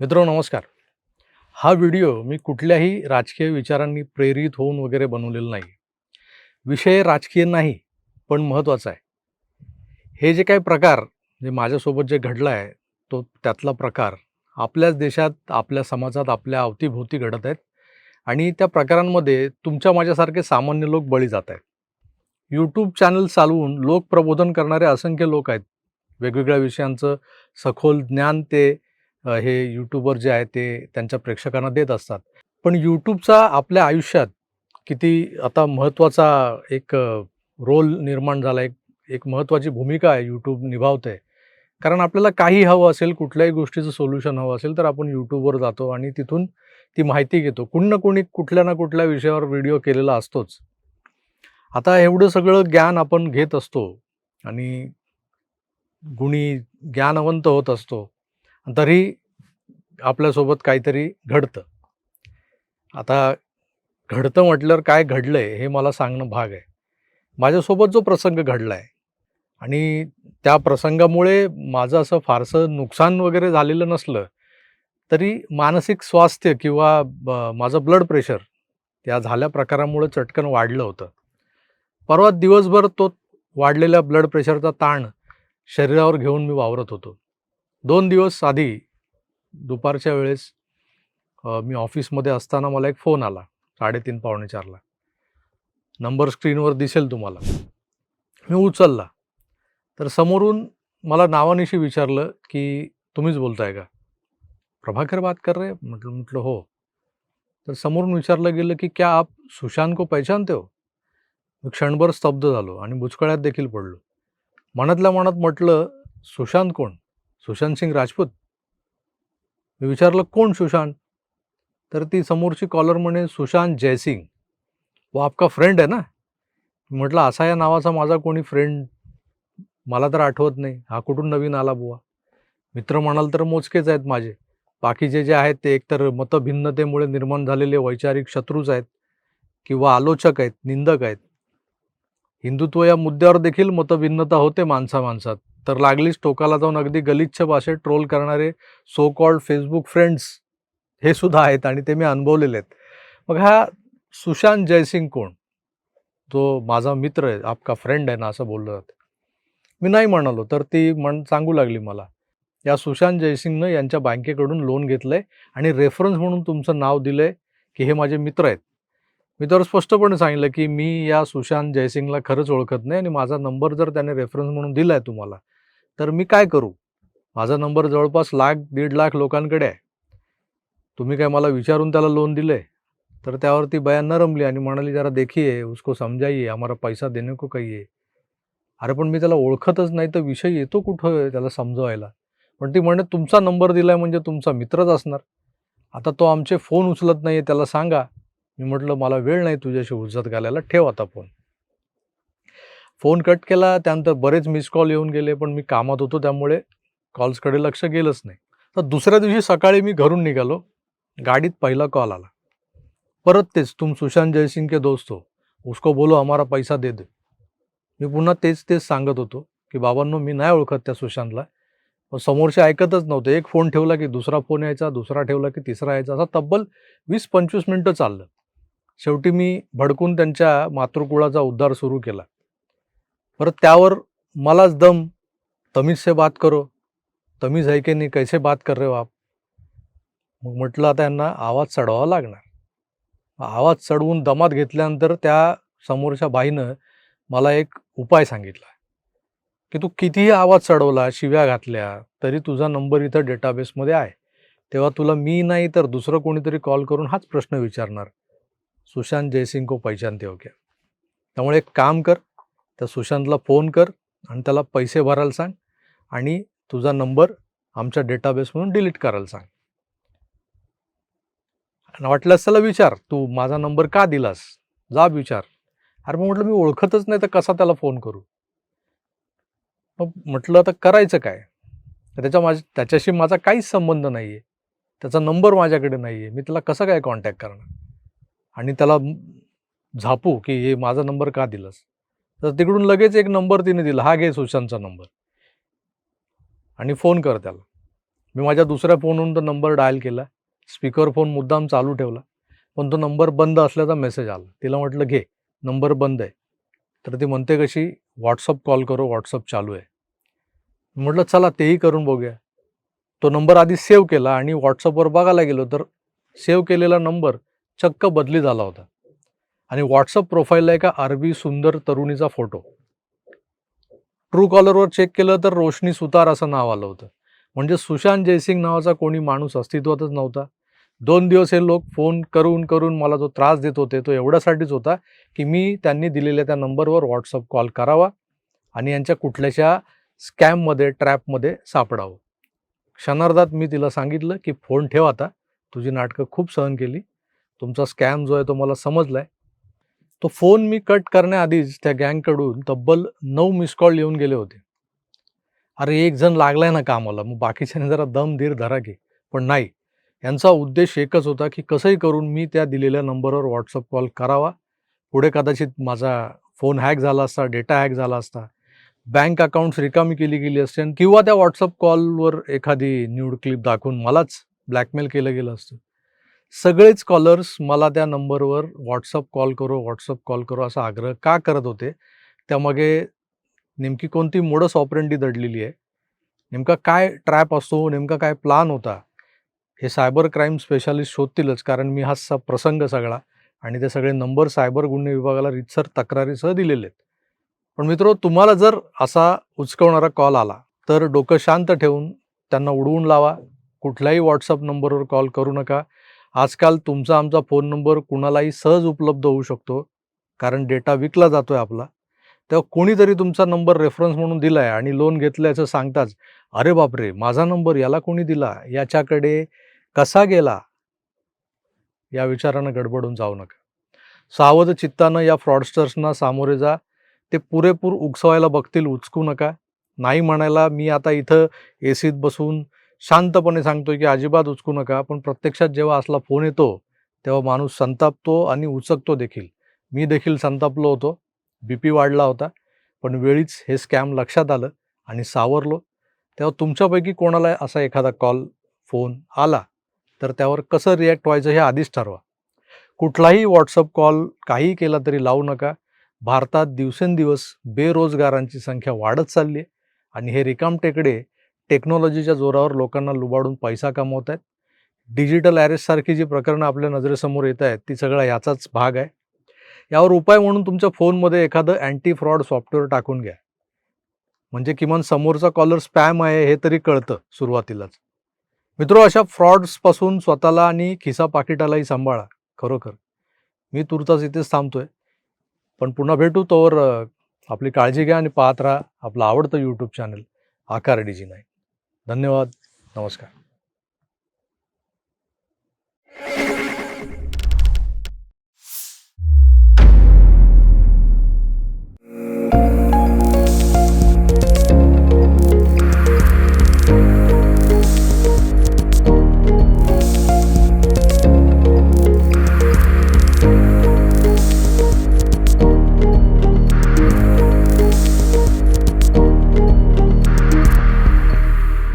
मित्र नमस्कार. हा व्हिडिओ मी कुठल्याही राजकीय विचारांनी प्रेरित होऊन वगैरे बनवलेला नाही. विषय राजकीय नाही पण महत्त्वाचा आहे. हे जे काही प्रकार जे माझ्यासोबत जे घडला आहे तो त्यातला प्रकार आपल्याच देशात आपल्या समाजात आपल्या अवतीभोवती घडत आहेत आणि त्या प्रकारांमध्ये तुमच्या माझ्यासारखे सामान्य लोक बळी जात आहेत. यूट्यूब चॅनल चालवून लोक प्रबोधन करणारे असंख्य लोक आहेत. वेगवेगळ्या विषयांचं सखोल ज्ञान ते हे यूट्यूबर जे आहे ते त्यांच्या प्रेक्षकांना देत असतात. पण यूट्यूबचा आपल्या आयुष्यात किती आता महत्त्वाचा एक रोल निर्माण झाला एक एक महत्त्वाची भूमिका आहे यूट्यूब निभावते. कारण आपल्याला काही हवं असेल कुठल्याही गोष्टीचं सोल्युशन हवं असेल तर आपण यूट्यूबवर जातो आणि तिथून ती माहिती घेतो. कुणी ना कुणी कुठल्या ना कुठल्या विषयावर व्हिडिओ केलेला असतोच. आता एवढं सगळं ज्ञान आपण घेत असतो आणि गुणी ज्ञानवंत होत असतो. तरी आपल्यासोबत काहीतरी घडतं. आता घडतं म्हटल्यावर काय घडलंय हे मला सांगणं भाग आहे. माझ्यासोबत जो प्रसंग घडला आहे आणि त्या प्रसंगामुळे माझं असं फारसं नुकसान वगैरे झालेलं नसलं तरी मानसिक स्वास्थ्य किंवा माझं ब्लड प्रेशर त्या झाल्या प्रकारामुळे चटकन वाढलं होतं. परवा दिवसभर तो वाढलेल्या ब्लड प्रेशरचा ताण शरीरावर घेऊन मी वावरत होतो. दोन दिवस आधी दुपारच्या वेळेस मी ऑफिसमध्ये असताना मला एक फोन आला साडेतीन पावणे चारला. नंबर स्क्रीनवर दिसेल तुम्हाला. मी उचलला. तर समोरून मला नावानिशी विचारलं की तुम्हीच बोलताय का? प्रभाकर बात कर रहे म्हटलं म्हटलं हो. तर समोरून विचारलं गेलं की क्या आप सुशांत को पहचानते हो? मी क्षणभर स्तब्ध झालो आणि बुचकळ्यात देखील पडलो. मनातल्या मनात म्हटलं सुशांत कोण? सुशांत सिंग राजपूत? मी विचारलं कोण सुशांत? तर ती समोरची कॉलर म्हणे सुशांत जयसिंग. वो आपका फ्रेंड आहे ना? म्हटलं असा या नावाचा माझा कोणी फ्रेंड मला तर आठवत नाही. हा कुठून नवीन आला बुवा? मित्र म्हणाल तर मोजकेच आहेत माझे. बाकीचे जे आहेत ते एकतर मतभिन्नतेमुळे निर्माण झालेले वैचारिक शत्रूच आहेत किंवा आलोचक आहेत निंदक आहेत. हिंदुत्व या मुद्द्यावर देखील मतभिन्नता होते माणसा माणसात तर लागलीच टोकाला जाऊन अगदी गलिच्छ भाषेत ट्रोल करणारे सो कॉल्ड फेसबुक फ्रेंड्स हे सुद्धा आहेत आणि ते मी अनुभवलेले आहेत. मग हा सुशांत जयसिंग कोण? जो माझा मित्र आहे आपका फ्रेंड आहे ना असं बोललं जातं. मी नाही म्हणालो तर ती म्हण सांगू लागली मला. या सुशांत जयसिंगनं यांच्या बँकेकडून लोन घेतलं आहे आणि रेफरन्स म्हणून तुमचं नाव दिलं आहे की हे माझे मित्र आहेत. मी तर स्पष्टपणे सांगितलं की मी या सुशांत जयसिंगला खरंच ओळखत नाही आणि माझा नंबर जर त्याने रेफरन्स म्हणून दिला आहे तुम्हाला तर मी काय करू? माझा नंबर जवळपास लाख दीड लाख लोकांकडे आहे. तुम्ही काय मला विचारून त्याला लोन दिलं आहे तर त्यावरती बयान न रमली आणि म्हणाली जरा देखिये उसको समजाइए आम्हाला पैसा देणे को कहिए अरे पण मी त्याला ओळखतच नाही तर विषय येतो कुठं त्याला समजवायला? पण ती म्हणे तुमचा नंबर दिला आहे म्हणजे तुमचा मित्रच असणार. आता तो आमचे फोन उचलत नाही आहे त्याला सांगा. मी म्हटलं मला वेळ नाही तुझ्याशी उजत घालायला ठेव आता फोन. फोन कट केला त्यानंतर बरेच मिस कॉल येऊन गेले पण मी कामात होतो त्यामुळे कॉल्सकडे लक्ष गेलंच नाही. तर दुसऱ्या दिवशी सकाळी मी घरून निघालो. गाडीत पहिला कॉल आला. परत तेच तुम सुशांत जयसिंग के दोस्त हो. उसको बोलो हमारा पैसा दे दे. मी पुन्हा तेच तेच सांगत होतो की बाबांनो मी नाही ओळखत त्या सुशांतला. पण समोरचे ऐकतच नव्हते. एक फोन ठेवला की दुसरा फोन यायचा दुसरा ठेवला की तिसरा यायचा. असा तब्बल वीस पंचवीस मिनटं चाललं. शेवटी मी भडकून त्यांच्या मातृकुळाचा उद्धार सुरू केला. परत त्यावर मलाच दम तमीज से बात करो तमीज है की नाही कैसे बात कर रे बाप हो मग म्हटलं आता यांना आवाज चढवावा लागणार. आवाज चढवून दमात घेतल्यानंतर त्या समोरच्या बाईनं मला एक उपाय सांगितला. की तू कितीही आवाज चढवला शिव्या घातल्या तरी तुझा नंबर इथं डेटाबेसमध्ये आहे. तेव्हा तुला मी नाही तर दुसरं कोणीतरी कॉल करून हाच प्रश्न विचारणार. सुशांत जयसिंग को पहचानते हो क्या त्यामुळे एक काम कर त्या सुशांतला फोन कर आणि त्याला पैसे भरायला सांग आणि तुझा नंबर आमच्या डेटाबेसमधून डिलीट करायला सांग. आणि वाटल्यास त्याला विचार तू माझा नंबर का दिलास? जा विचार. अरे मग म्हटलं मी ओळखतच नाही तर कसा त्याला फोन करू? मग म्हटलं आता करायचं काय? त्याच्या माझ त्याच्याशी माझा काहीच संबंध नाही आहे त्याचा नंबर माझ्याकडे नाही आहे मी त्याला कसं काय कॉन्टॅक्ट करणार? आणि त्याला झापू की हे माझा नंबर का दिलास? तर तिकडून लगेच एक नंबर तिने दिला. हा घे सुशांतचा नंबर. आणि फोन कर त्याला. मी माझ्या दुसऱ्या फोनवरून तो नंबर डायल केला. स्पीकर फोन मुद्दाम चालू ठेवला. पण तो नंबर बंद असल्याचा मेसेज आला. तिला म्हटलं घे नंबर बंद आहे. तर ती म्हणते कशी व्हॉट्सअप कॉल करो व्हॉट्सअप चालू आहे. म्हटलं चला तेही करून बघूया. तो नंबर आधी सेव्ह केला आणि व्हॉट्सअपवर बघायला गेलो तर सेव्ह केलेला नंबर चक्क बदली झाला होता. आणि व्हॉट्सअप प्रोफाईलला एका अरबी सुंदर तरुणीचा फोटो ट्रू कॉलरवर चेक केलं तर रोशनी सुतार असं नाव आलं होतं. म्हणजे सुशांत जयसिंग नावाचा कोणी माणूस अस्तित्वातच नव्हता. दोन दिवस हे लोक फोन करून करून मला जो त्रास देत होते तो एवढ्यासाठीच होता की मी त्यांनी दिलेल्या त्या नंबरवर व्हॉट्सअप कॉल करावा आणि यांच्या कुठल्याशा स्कॅममध्ये ट्रॅपमध्ये सापडावं. क्षणार्धात मी तिला सांगितलं की फोन ठेव आता. तुझी नाटकं खूप सहन केली. तुमचा स्कॅम जो आहे तो मला समजलाय. तो फोन मी कट करण्याआधीच त्या गँगकडून तब्बल नऊ मिस कॉल येऊन गेले होते. अरे एक जण लागलाय ना कामाला मग बाकीच्याने जरा दम धीर धरा घे पण नाही. यांचा उद्देश एकच होता की कसंही करून मी त्या दिलेल्या नंबरवर व्हॉट्सअप कॉल करावा. पुढे कदाचित माझा फोन हॅक झाला असता डेटा हॅक झाला असता बँक अकाउंट्स रिकामी केली गेली असते आणि किंवा त्या व्हॉट्सअप कॉलवर एखादी न्यूड क्लिप दाखवून मलाच ब्लॅकमेल केलं गेलं असतं. सगळेच कॉलर्स मला त्या नंबरवर व्हॉट्सअप कॉल करो व्हॉट्सअप कॉल करो असा आग्रह का करत होते? त्यामागे नेमकी कोणती मोडस ऑपरेंडी दडलेली आहे? नेमका काय ट्रॅप असतो? नेमका काय प्लान होता? हे सायबर क्राईम स्पेशालिस्ट शोधतीलच कारण मी हा सा प्रसंग सगळा आणि ते सगळे नंबर सायबर गुन्हे विभागाला रितसर तक्रारीसह दिलेले आहेत. पण मित्रो तुम्हाला जर असा उचकवणारा कॉल आला तर डोकं शांत ठेवून त्यांना उडवून लावा. कुठल्याही व्हॉट्सअप नंबरवर कॉल करू नका. आजकाल तुमचा आमचा फोन नंबर कुणालाही सहज उपलब्ध होऊ शकतो कारण डेटा विकला जातो आहे आपला. तेव्हा कोणीतरी तुमचा नंबर रेफरन्स म्हणून दिलाय आणि लोन घेतल्याचं सांगताच अरे बापरे माझा नंबर याला कोणी दिला? याच्याकडे कसा गेला? या विचारानं गडबडून जाऊ नका. सावध चित्तानं या फ्रॉडस्टर्सना सामोरे जा. ते पुरेपूर उकसवायला बघतील उचकू नका. नाही म्हणायला मी आता इथं ए सीत बसून शांतपणे सांगतोय की अजिबात उचकू नका पण प्रत्यक्षात जेव्हा असला फोन येतो तेव्हा माणूस संतापतो आणि उचकतो देखील. मी देखील संतापलो होतो. बी पी वाढला होता पण वेळीच हे स्कॅम लक्षात आलं आणि सावरलो. तेव्हा तुमच्यापैकी कोणाला असा एखादा कॉल फोन आला तर त्यावर कसं रिॲक्ट व्हायचं हे आधीच ठरवा. कुठलाही व्हॉट्सअप कॉल काही केला तरी लावू नका. भारतात दिवसेंदिवस बेरोजगारांची संख्या वाढत चालली आहे आणि हे रिकामटेकडे टेक्नॉलॉजीच्या जोरावर लोकांना लुबाडून पैसा कमवत आहेत डिजिटल अरेस्टसारखी जी प्रकरणं आपल्या नजरेसमोर येत आहेत ती सगळा याचाच भाग आहे. यावर उपाय म्हणून तुमच्या फोनमध्ये एखादं अँटी फ्रॉड सॉफ्टवेअर टाकून घ्या. म्हणजे किमान समोरचा कॉलर स्पॅम आहे हे तरी कळतं सुरुवातीलाच. मित्रो अशा फ्रॉड्सपासून स्वतःला आणि खिसा पाकिटालाही सांभाळा खरोखर. मी तुर्तास इथेच थांबतोय. पण पुन्हा भेटू तोवर आपली काळजी घ्या आणि पाहत राहा आपलं आवडतं यूट्यूब चॅनल आकार डी नाही धन्यवाद नमस्कार